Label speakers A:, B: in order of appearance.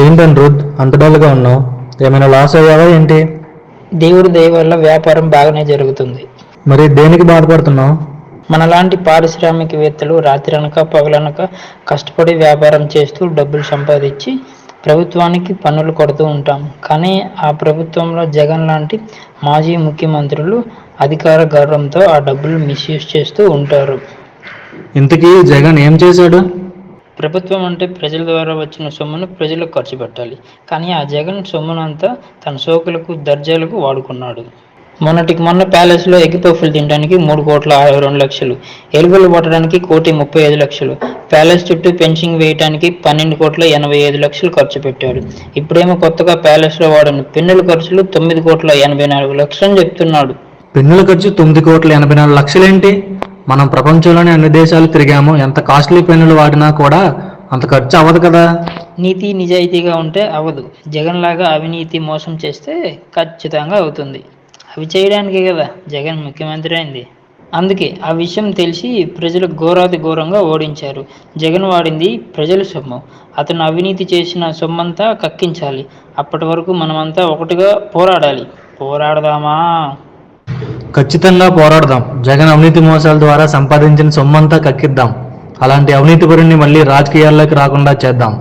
A: ఏంటని రుద్? అంత డల్గా ఉన్నావు. ఏమైనా లాస్ అయ్యావా ఏంటి?
B: దేవుడి దయ వల్ల వ్యాపారం బాగానే జరుగుతుంది.
A: మరి దేనికి బాధపడుతున్నావు?
B: మనలాంటి పారిశ్రామికవేత్తలు రాత్రనక పగలనక కష్టపడి వ్యాపారం చేస్తూ డబ్బులు సంపాదించి ప్రభుత్వానికి పన్నులు కొడుతూ ఉంటాం. కానీ ఆ ప్రభుత్వంలో జగన్ లాంటి మాజీ ముఖ్యమంత్రులు అధికార గర్వంతో ఆ డబ్బులు మిస్యూజ్ చేస్తూ ఉంటారు.
A: ఇంతకీ జగన్ ఏం చేశాడు?
B: ప్రభుత్వం అంటే ప్రజల ద్వారా వచ్చిన సొమ్మును ప్రజలకు ఖర్చు పెట్టాలి. కానీ ఆ జగన్ సొమ్మునంతా తన సోకులకు దర్జాలకు వాడుకున్నాడు. మొన్నటికి మొన్న ప్యాలెస్లో ఎగ్ తినడానికి మూడు కోట్ల అరవై రెండు లక్షలు ఎలుగులు పట్టడానికి కోటి ముప్పై ఐదు లక్షలు ప్యాలెస్ చుట్టూ పెన్షింగ్ వేయడానికి పన్నెండు కోట్ల ఎనభై ఐదు లక్షలు ఖర్చు పెట్టాడు. ఇప్పుడేమో కొత్తగా ప్యాలెస్లో వాడిన పెన్నుల ఖర్చులు తొమ్మిది కోట్ల ఎనభై నాలుగు లక్షలు చెప్తున్నాడు.
A: పెన్నుల ఖర్చు తొమ్మిది కోట్ల ఎనభై నాలుగు లక్షలేంటి? మనం ప్రపంచంలోని అన్ని దేశాలు తిరిగాము ఎంత కాస్ట్లీ పెన్నులు వాడినా కూడా అంత ఖర్చు అవ్వదు కదా?
B: నీతి నిజాయితీగా ఉంటే అవ్వదు. జగన్ లాగా అవినీతి మోసం చేస్తే ఖచ్చితంగా అవుతుంది. అవి చేయడానికే కదా జగన్ ముఖ్యమంత్రి అయింది. అందుకే ఆ విషయం తెలిసి ప్రజలు ఘోరాతి ఘోరంగా ఓడించారు. జగన్ వాడింది ప్రజల సొమ్ము. అతను అవినీతి చేసిన సొమ్మంతా కక్కించాలి. అప్పటి వరకు మనమంతా ఒకటిగా పోరాడాలి. పోరాడదామా?
A: ఖచ్చితంగా పోరాడదాం. జగన్ అవినీతి మోసాల ద్వారా సంపాదించిన సొమ్మంతా కక్కిద్దాం. అలాంటి అవినీతిపరుణ్ణి మళ్ళీ రాజకీయాల్లోకి రాకుండా చేద్దాం.